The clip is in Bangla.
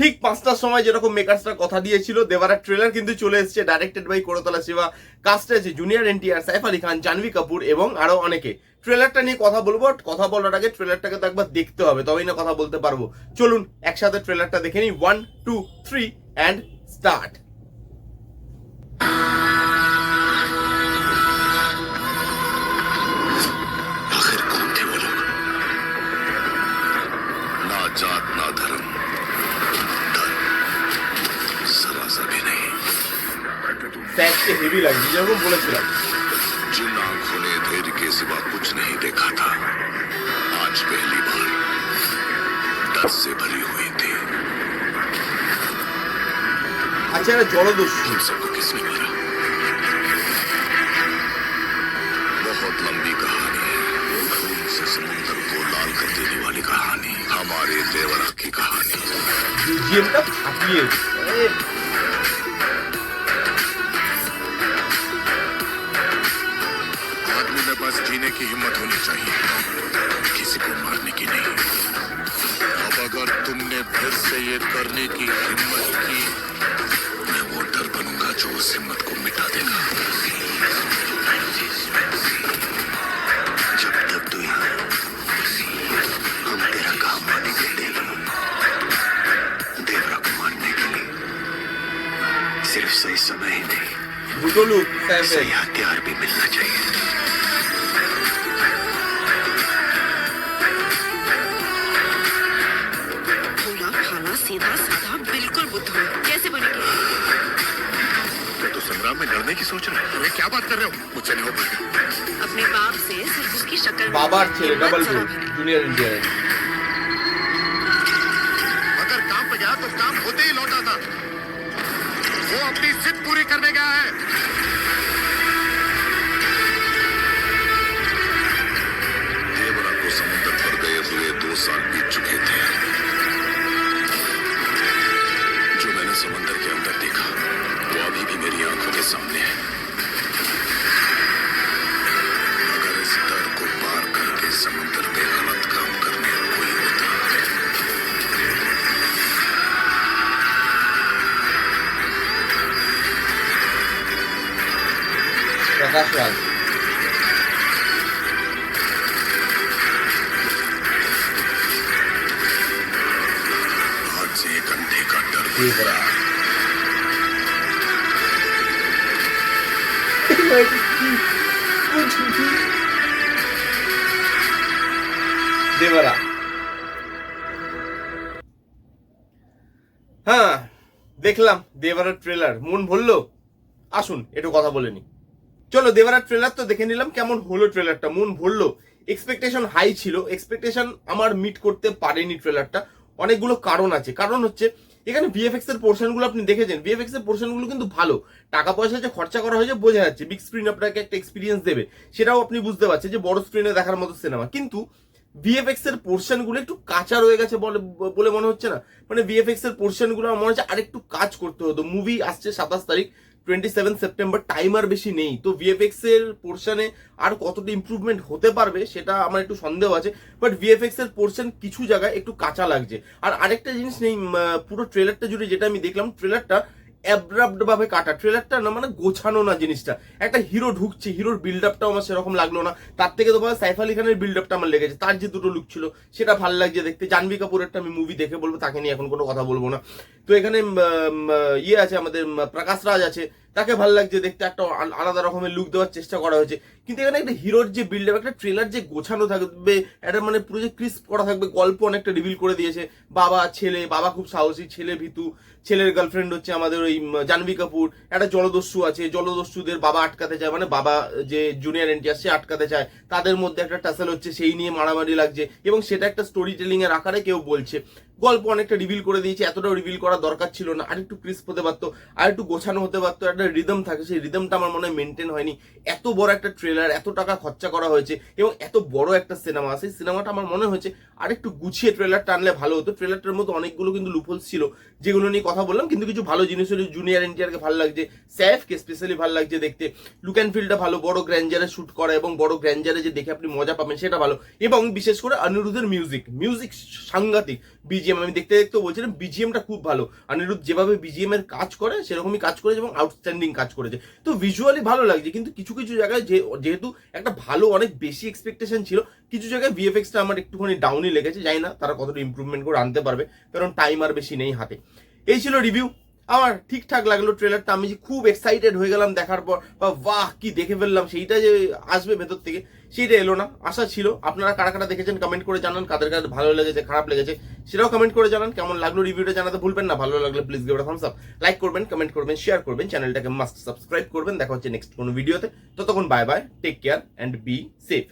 ঠিক পাঁচটার সময় যেরকম মেকার্সরা কথা দিয়েছিল দেবার এক ট্রেলার কিন্তু চলে এসছে ডাইরেক্টেড বাই করতলা শিবা কাস্টে আছে জুনিয়র এনটিআর সাইফ আলী খান জানভি কাপুর এবং আরও অনেকে। ট্রেলারটা নিয়ে কথা বলব কথা বলার আগে ট্রেলারটাকে তো একবার দেখতে হবে, তবেই না কথা বলতে পারব। চলুন, একসাথে ট্রেলারটা দেখে নিই। One two three and start স্যারকে হেভি লাগছে যেরকম বলেছিলাম जिन आंखों ने धैर्य के सिवा कुछ नहीं देखा था आज पहली बार डर से भरी हुई थी আচ্ছা এটা জলদস্যু तुम सबको किसने मारा बहुत लंबी कहानी है खून से समुद्र को लाल कर देने वाली कहानी हमारे देवरा की कहानी বিজিএমটা ফাটিয়ে এ, जीने की हिम्मत होनी चाहिए। किसी को मारने की नहीं। अब अगर तुमने फिर से ये करने की हिम्मत की मैं वो डर बनूँगा जो उस हिम्मत को मिटा देगा। जब तक तू हम तेरा काम मानेंगे देवरा देवरा को मारने के लिए। सिर्फ़ सही समय ही नहीं। सही हथियार भी मिलना चाहिए। बुद्ध हुए कैसे बनेगी? मैं तो संग्राम में लड़ने की सोच रहा हूँ? क्या बात कर रहे हो? मुझसे नहीं हो पाएगा। अपने बाप से सिर्फ़ उसकी शक्ल बाबा डबल जूनियर इंडिया अगर काम पे गया तो काम होते ही लौटा था। वो अपनी जिद पूरी करने गया है। প্রকাশ হ্যাঁ দেখলাম দেবরার ট্রেলার মন ভরলো? আসুন একটু কথা বলে নি। চলো দেবরার ট্রেলার তো দেখে নিলাম কেমন হলো ট্রেলারটা মন ভরলো। এক্সপেকটেশন হাই ছিল এক্সপেকটেশন আমার মিট করতে পারেনি ট্রেলারটা অনেকগুলো কারণ আছে। কারণ হচ্ছে, এখানে ভিএফএক্স এর পোর্শনগুলো আপনি দেখেছেন। ভিএফএক্স এর পোর্শনগুলো কিন্তু ভালো। টাকা পয়সা যে খরচা করা হয়েছে বোঝা যাচ্ছে। বিগ স্ক্রিন আপনাকে একটা এক্সপিরিয়েন্স দেবে। সেটাও আপনি বুঝতে পারছেন যে বড় স্ক্রিনে দেখার মতো সিনেমা কিন্তু ভিএফএক্স এর পোর্শনগুলো একটু কাঁচা রয়ে গেছে বলে মনে হচ্ছে না। মানে ভিএফএক্স এর পোর্শনগুলো আমার মনে হচ্ছে আরেকটু কাজ করতে হতো মুভি আসছে সাতাশ তারিখ টোয়েন্টি সেভেন সেপ্টেম্বর টাইম আর বেশি নেই। তো ভিএফএক্স এর পোর্শনে আর কতটা ইমপ্রুভমেন্ট হতে পারবে সেটা আমার একটু সন্দেহ আছে। বাট ভিএফএক্স এর পোর্শন কিছু জায়গায় একটু কাঁচা লাগছে। আর আরেকটা জিনিস নেই পুরো ট্রেলারটা জুড়ে যেটা আমি দেখলাম ট্রেলারটা অ্যাব্রাপ্ট ভাবে কাটা। ট্রেলারটা না মানে গোছানো না জিনিসটা। একটা হিরো ঢুকছে হিরোর বিল্ড আপটাও আমার সেরকম লাগল না। তার থেকে তো ভালো সাইফ আলী খানের বিল্ড আপটা আমার লেগেছে। তার যে দুটো লুক ছিল, সেটা ভালো লাগছে দেখতে। জানবি কাপুরেরটা আমি মুভি দেখে বলব, তাকে নিয়ে এখন কোনো কথা বলব না। তো এখানে ইয়ে আছে আমাদের প্রকাশ রাজ আছে। তাকে ভালো লাগছে দেখতে একটা আলাদা রকমের লুক দেওয়ার চেষ্টা করা হয়েছে। কিন্তু এখানে একটা হিরোর যে বিল্ড আপ একটা ট্রেলার যে গোছানো থাকবে একটা মানে পুরো যে ক্রিস্প করা থাকবে গল্প অনেকটা রিভিল করে দিয়েছে। বাবা ছেলে বাবা খুব সাহসী ছেলে ভীতু ছেলের গার্লফ্রেন্ড হচ্ছে আমাদের ওই উম, জাহ্নবী কাপুর। একটা জলদস্যু আছে জলদস্যুদের বাবা আটকাতে চায় মানে বাবা যে জুনিয়র এনটিআর সে আটকাতে চায়। তাদের মধ্যে একটা টাসেল হচ্ছে সেই নিয়ে মারামারি লাগছে। এবং সেটা একটা স্টোরি টেলিং এর আকারে কেউ বলছে। গল্প অনেকটা রিভিল করে দিয়েছে, এতটাও রিভিল করা দরকার ছিল না আরেকটু ক্রিস্প হতে পারতো, আর একটু গোছানো হতে পারতো, একটা রিদম থাকে, সেই রিদমটা আমার মনে হয় মেনটেন হয়নি। এত বড় একটা ট্রেলার এত টাকা খরচা করা হয়েছে, এবং এত বড় একটা সিনেমা সেই সিনেমাটা আমার মনে হয়েছে আরেকটু গুছিয়ে ট্রেলারটা আনলে ভালো হতো। ট্রেলারটার মধ্যে অনেকগুলো কিন্তু লুপহোলস ছিল, যেগুলো নিয়ে কথা বললাম, কিন্তু কিছু ভালো জিনিস হলো জুনিয়র এনটিআরকে ভালো লাগছে স্যাফকে স্পেশালি ভালো লাগছে দেখতে। লুক অ্যান্ড ফিলটা ভালো, বড় গ্র্যান্ডারে শুট করা এবং বড় গ্র্যান্ডারে যে দেখে আপনি মজা পাবেন, সেটা ভালো। এবং বিশেষ করে অনিরুদ্ধের মিউজিক মিউজিক সাংঘাতিক বিজিএম বিজিএম আমি দেখতে দেখতে বলছিলাম বিজিএমটা খুব ভালো। অনিরুদ্ধ যেভাবে বিজিএম এর কাজ করে, সেরকমই কাজ করেছে এবং আউটস্ট্যান্ডিং কাজ করেছে। তো ভিজুয়ালি ভালো লাগছে, কিন্তু কিছু কিছু জায়গায় যে, যেহেতু একটা ভালো, অনেক বেশি এক্সপেকটেশন ছিল, কিছু জায়গায় ভিএফএক্সটা আমার একটুখানি ডাউনই লেগেছে, জানি না তারা কতটা ইমপ্রুভমেন্ট করে আনতে পারবে, কারণ টাইম আর বেশি নেই হাতে। এই ছিল রিভিউ আমার ঠিকঠাক লাগল ট্রেলারটা আমি যে খুব এক্সাইটেড হয়ে গেলাম দেখার পর, বা, বাহ, কি দেখে ফেললাম, সেইটা যে আসবে ভেতর থেকে। সেইটা এলো না, আশা ছিল। আপনারা কারা কারা দেখেছেন কমেন্ট করে জানান, কাদের কাদের ভালো লেগেছে, খারাপ লেগেছে, সেটাও কমেন্ট করে জানান। কেমন লাগল রিভিউটা জানাতে ভুলবেন না, ভালো লাগলে please give thumbs up like করবেন কমেন্ট করবেন শেয়ার করবেন চ্যানেলটাকে মাস্ট সাবস্ক্রাইব করবেন। দেখা হচ্ছে নেক্সট কোনো ভিডিওতে ততক্ষণ bye bye take care and be safe